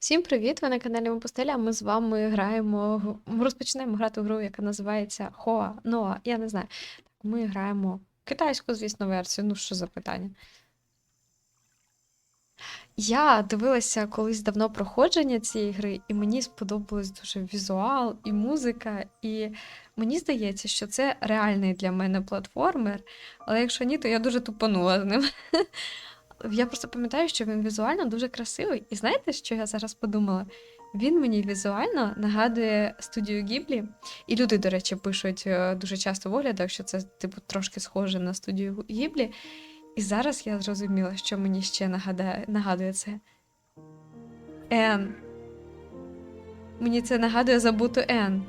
Всім привіт! Ви на каналі Мопустеля. Ми з вами граємо. Ми розпочинаємо грати в гру, яка називається Хоа Ноа. Я не знаю. Ми граємо китайську, звісно, версію. Ну, що за питання? Я дивилася колись давно проходження цієї гри, і мені сподобалось дуже візуал і музика. І мені здається, що це реальний для мене платформер. Але якщо ні, то я дуже тупанула з ним. Я просто пам'ятаю, що він візуально дуже красивий. І знаєте, що я зараз подумала? Він мені візуально нагадує студію Гіблі. І люди, до речі, пишуть е, дуже часто в оглядах, що це, типу, трошки схоже на студію Гіблі. І зараз я зрозуміла, що мені ще нагадає, нагадує це. Ен. Мені це нагадує забуту Ен.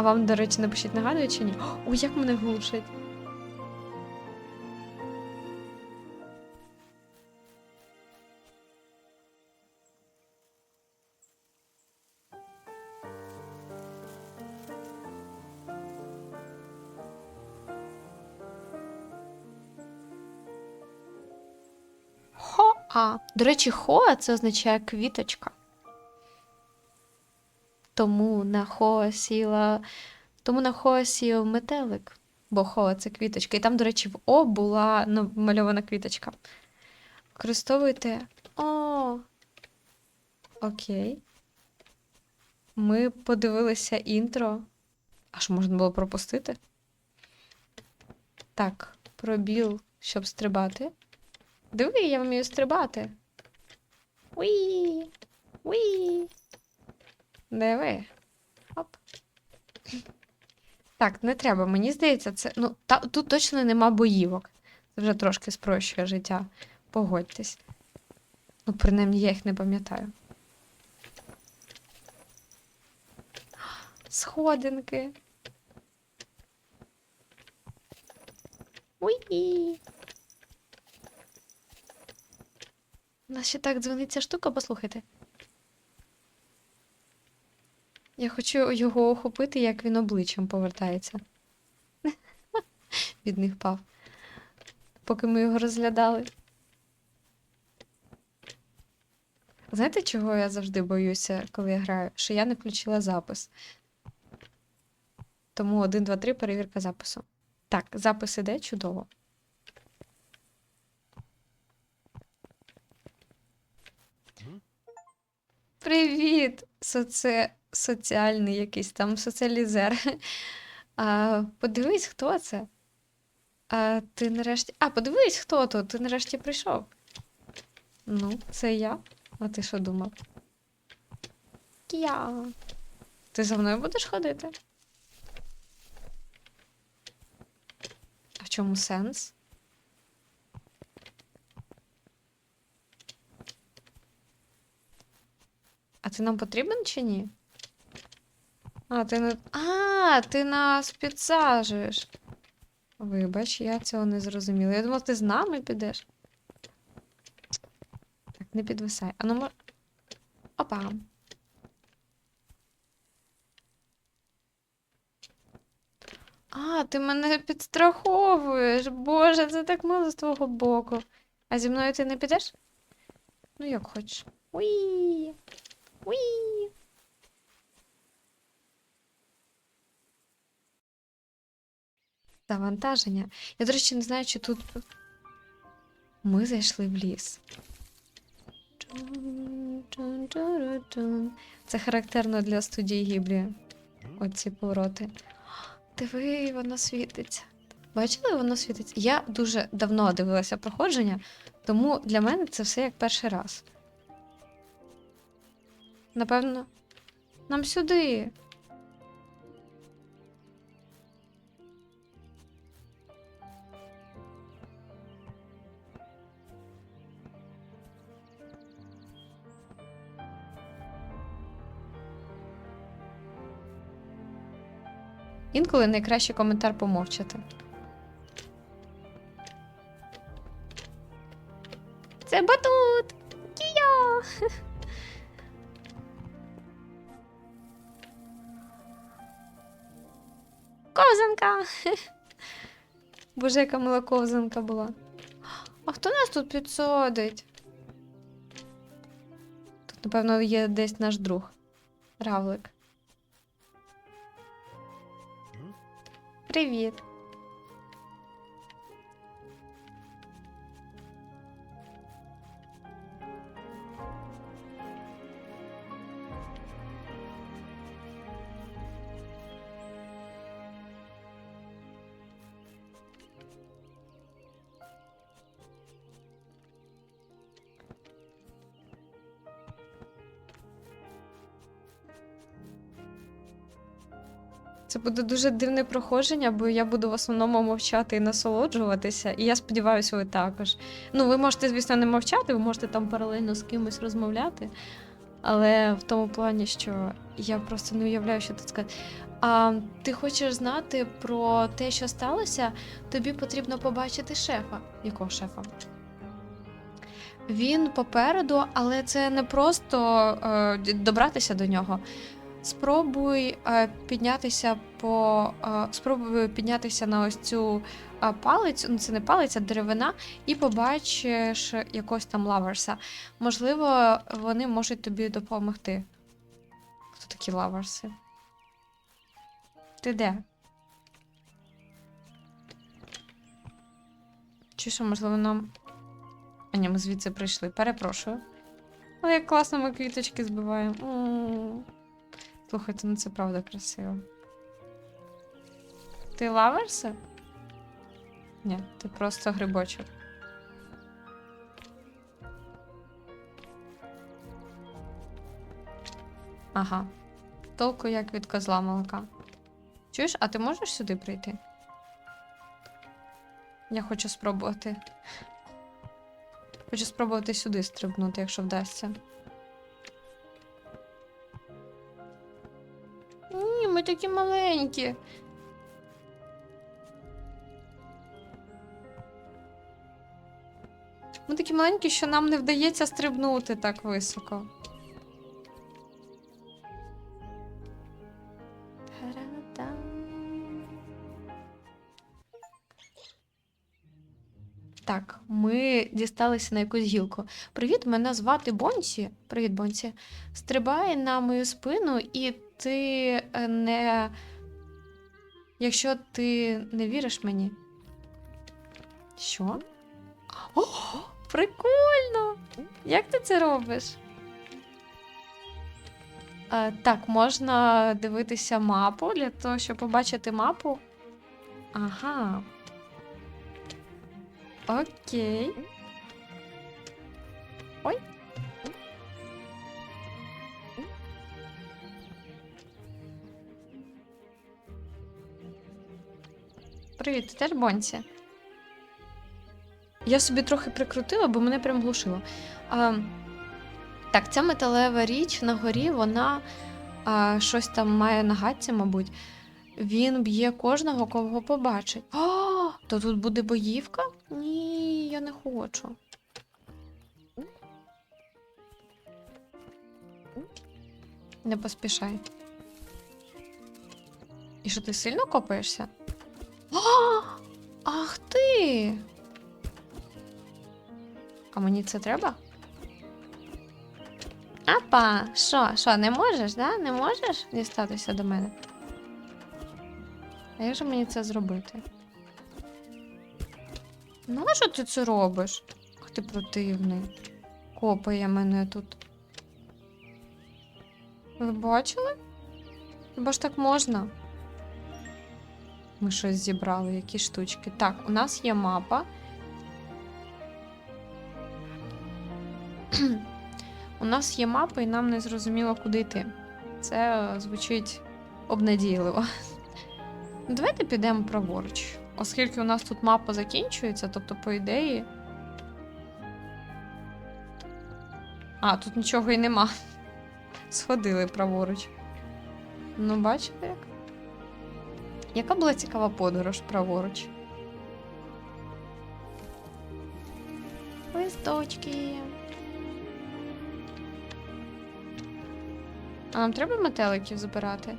А вам, до речі, напишіть, нагадує чи ні? Ой, як мене глушить. Хоа. До речі, хоа це означає квіточка. Тому на хоа сіла. Тому на хоа сів метелик. Бо хоа це квіточка. І там, до речі, в О була намальована квіточка. Використовуйте. О. Окей. Ми подивилися інтро. Аж можна було пропустити. Так, пробіл, щоб стрибати. Диви, я вмію стрибати. Уі! Уі! Диви. Оп. Так, не треба. Мені здається, це. Ну, та, тут точно нема боївок. Це вже трошки спрощує життя. Погодьтесь. Ну, принаймні, я їх не пам'ятаю. Сходинки. Уї. У нас ще так дзвонить ця штука, послухайте. Я хочу його охопити, як він обличчям повертається. Від них пав. Поки ми його розглядали. Знаєте, чого я завжди боюся, коли я граю? Що я не включила запис. Тому 1, 2, 3 перевірка запису. Так, запис іде чудово. Привіт! Соці... Соціальний якийсь там соціалізер. А, подивись, хто це. А, ти нарешті. А, подивись, хто тут. Ти нарешті прийшов. Ну, це я. А ти що думав? Я. Ти за мною будеш ходити? А в чому сенс? А ти нам потрібен чи ні? А, ти не. А, ти нас підсаджуєш. Вибач, я цього не зрозуміла. Я думала, ти з нами підеш. Так, не підвисай. А ну мо... Опа. А, ти мене підстраховуєш. Боже, це так мило з твого боку. А зі мною ти не підеш? Ну, як хочеш. Уї. Уї. Завантаження. Я, до речі, не знаю, чи тут. Ми зайшли в ліс. Це характерно для студії Гіблі. Оці повороти. Диви, воно світиться. Бачили, воно світиться? Я дуже давно дивилася проходження, тому для мене це все як перший раз. Напевно, нам сюди. Інколи найкраще коментар помовчати. Це батут! Кія! Ковзанка! Боже, яка мила ковзанка була. А хто нас тут підсадить? Тут, напевно, є десь наш друг. Равлик. Привіт. Це буде дуже дивне проходження, бо я буду в основному мовчати і насолоджуватися. І я сподіваюся, ви також. Ну, ви можете, звісно, не мовчати, ви можете там паралельно з кимось розмовляти. Але в тому плані, що я просто не уявляю, що тут сказати. А ти хочеш знати про те, що сталося? Тобі потрібно побачити шефа. Якого шефа? Він попереду, але це не просто е, добратися до нього. Спробуй е, піднятися по е, спробуй піднятися на ось цю е, палицю. Ну, це не палиця, а деревина, і побачиш якогось там лаверса. Можливо, вони можуть тобі допомогти. Хто такі лаверси? Ти де? Чи що, можливо, нам. А ні, ми звідси прийшли. Перепрошую. Але як класно ми квіточки збиваємо. Слухайте, ну це правда красиво. Ти лаверся? Ні, ти просто грибочок. Ага. Толку як від козла молока. Чуєш, а ти можеш сюди прийти? Я хочу спробувати. Хочу спробувати сюди стрибнути, якщо вдасться. Ми такі маленькі. Ми такі маленькі, що нам не вдається стрибнути так високо. Так, ми дісталися на якусь гілку. Привіт, мене звати Бонсі. Привіт, Бонсі. Стрибай на мою спину, і ти е, не. Якщо ти не віриш мені. Що? О, прикольно! Як ти це робиш? Е, так, можна дивитися мапу для того, щоб побачити мапу. Ага. Окей. Привіт, ти теж Бонсі? Я собі трохи прикрутила, бо мене прям глушило. А, так, ця металева річ на горі, вона а, щось там має на гатці, мабуть. Він б'є кожного, кого побачить. А, то тут буде боївка? Ні, я не хочу. Не поспішай. І що ти сильно копаєшся? А, ах ти! А мені це треба? Апа, що, що, не можеш, да? Не можеш дістатися до мене? А як же мені це зробити? Ну, що ти це робиш? Ах ти противний. Копає мене тут. Ви бачили? Хіба ж так можна? Ми щось зібрали, які штучки. Так, у нас є мапа. у нас є мапа, і нам не зрозуміло, куди йти. Це звучить обнадійливо. Давайте підемо праворуч. Оскільки у нас тут мапа закінчується, тобто, по ідеї. А, тут нічого і нема. Сходили праворуч. Ну, бачите як? Яка була цікава подорож праворуч? Листочки. А нам треба метеликів збирати?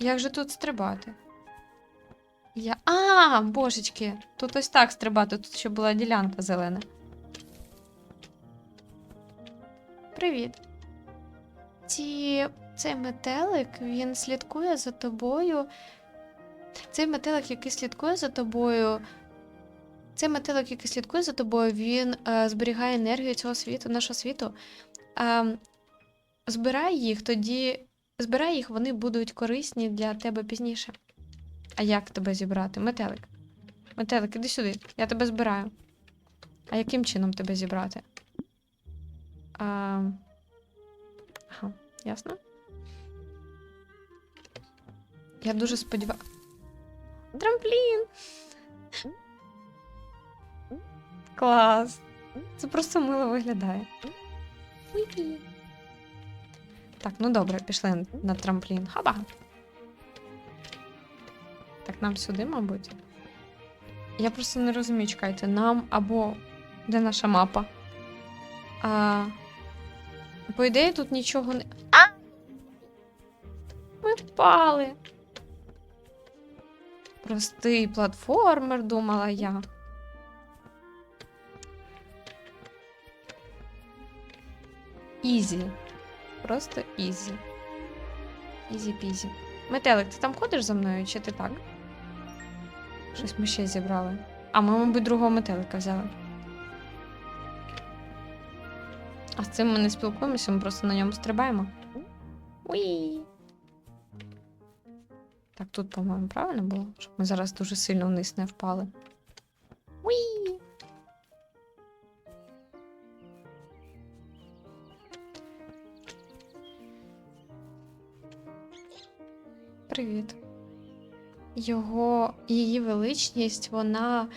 Як же тут стрибати? Я. А, божечки, тут ось так стрибати, тут ще була ділянка зелена. Привіт. Ці... Цей метелик, він слідкує за тобою. Цей метелик, який слідкує за тобою. Цей метелик, який слідкує за тобою, він е, зберігає енергію цього світу, нашого світу. Е, збирай їх, тоді. Збирай їх, вони будуть корисні для тебе пізніше. А як тебе зібрати? Метелик. Метелик, іди сюди. Я тебе збираю. А яким чином тебе зібрати? А... Ага, ясно? Я дуже сподіваюся. Трамплін! Клас! Це просто мило виглядає. Уй. Так, ну добре, пішли на трамплін. Хаба! Так, нам сюди, мабуть. Я просто не розумію, чекайте, нам або. Де наша мапа? А... По ідеї, тут нічого не. А! Ми впали. Простий платформер, думала я. Ізі. Просто ізі. Ізі-пізі. Метелик, ти там ходиш за мною, чи ти так? Щось ми ще зібрали. А ми, мабуть, другого метелика взяли. А з цим ми не спілкуємося, ми просто на ньому стрибаємо. Уї. Так, тут, по-моєму, правильно було? Щоб ми зараз дуже сильно вниз не впали. Привіт. Його, її величність, вона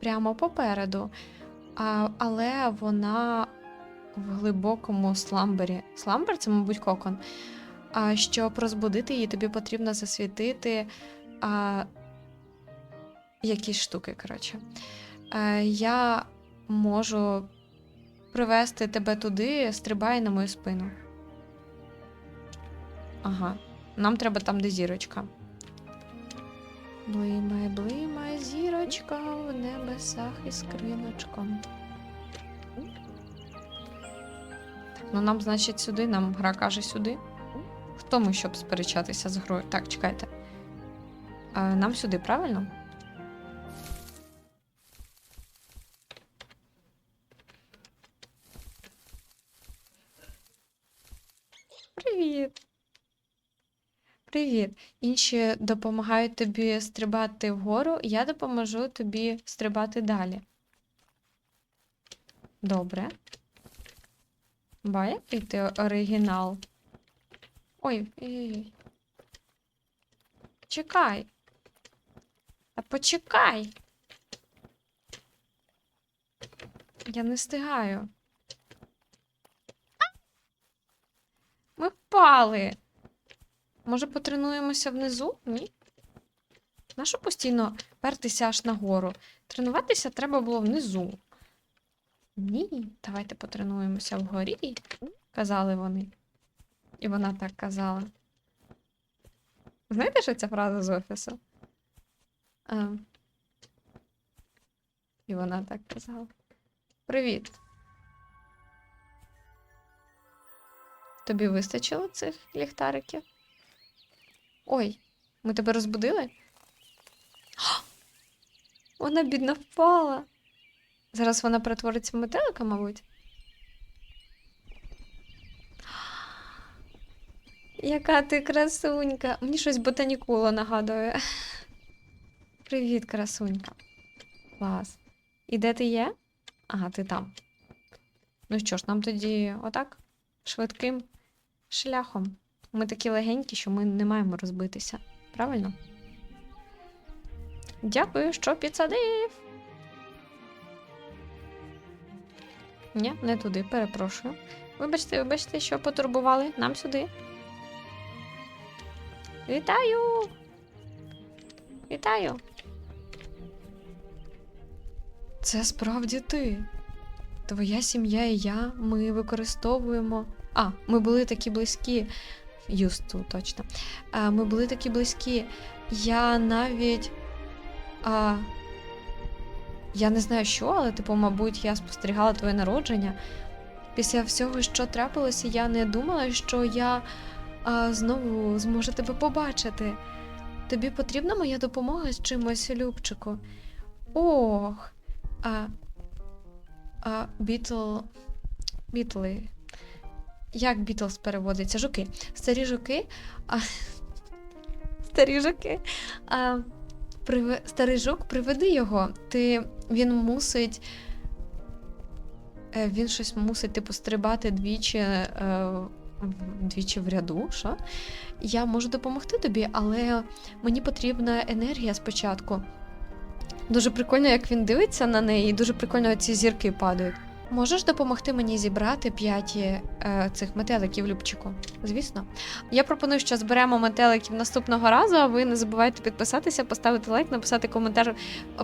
прямо попереду, а, але вона в глибокому сламбері. Сламбер це, мабуть, кокон. А щоб розбудити її, тобі потрібно засвітити а, якісь штуки, коротше. Е, я можу привести тебе туди, стрибай на мою спину. Ага. Нам треба там, де зірочка. Блимай, блимай, зірочка в небесах із криночком. Так, ну нам, значить, сюди, нам гра каже сюди. Хто ми, щоб сперечатися з грою? Так, чекайте. Нам сюди, правильно? Привіт. Інші допомагають тобі стрибати вгору, я допоможу тобі стрибати далі. Добре. Ба, який ти оригінал. Ой, ой-ой-ой. Чекай. Та почекай. Я не встигаю. Ми впали. Може, потренуємося внизу? Ні? Нащо постійно пертися аж нагору? Тренуватися треба було внизу. Ні, давайте потренуємося вгорі, казали вони. І вона так казала. Знаєте, що ця фраза з офісу? А. І вона так казала. Привіт. Тобі вистачило цих ліхтариків? Ой, ми тебе розбудили? Вона бідна впала. Зараз вона перетвориться в метелика, мабуть. Яка ти красунька. Мені щось ботанікула нагадує. Привіт, красунька. Клас. І де ти є? Ага, ти там. Ну що ж, нам тоді отак швидким шляхом. Ми такі легенькі, що ми не маємо розбитися. Правильно? Дякую, що підсадив. Ні, не туди, перепрошую. Вибачте, вибачте, що потурбували. Нам сюди. Вітаю! Вітаю! Це справді ти. Твоя сім'я і я, ми використовуємо. А, ми були такі близькі. To, точно. Ми були такі близькі. Я навіть. А, я не знаю що, але, типу, мабуть, я спостерігала твоє народження. Після всього, що трапилося, я не думала, що я а, знову зможу тебе побачити. Тобі потрібна моя допомога з чимось, Любчику? Ох. А, а бітл. Бітли. Як Бітлз переводиться? Жуки. Старі жуки. А, старі жуки. А, приве, старий жук, приведи його. Ти, він мусить. е, Він щось мусить, типу, стрибати двічі, е, двічі в ряду. Що? Я можу допомогти тобі, але мені потрібна енергія спочатку. Дуже прикольно, як він дивиться на неї, і дуже прикольно ці зірки падають. Можеш допомогти мені зібрати п'ять е, цих метеликів, Любчику? Звісно. Я пропоную, що зберемо метеликів наступного разу, а ви не забувайте підписатися, поставити лайк, написати коментар,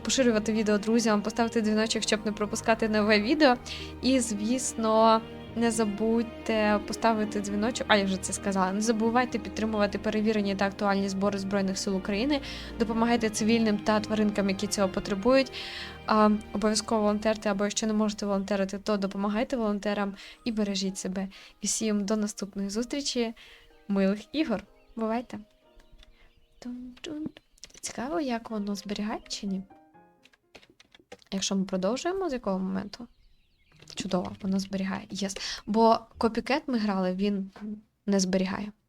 поширювати відео друзям, поставити дзвіночок, щоб не пропускати нове відео. І, звісно, не забудьте поставити дзвіночок, а я вже це сказала. Не забувайте підтримувати перевірені та актуальні збори Збройних сил України, допомагайте цивільним та тваринкам, які цього потребують. Обов'язково волонтерте, або якщо не можете волонтерити, то допомагайте волонтерам і бережіть себе. І всім до наступної зустрічі, милих ігор. Бувайте! Цікаво, як воно зберігає чи ні? Якщо ми продовжуємо з якого моменту? Чудово, воно зберігає. Єс. Бо копікет ми грали, він не зберігає.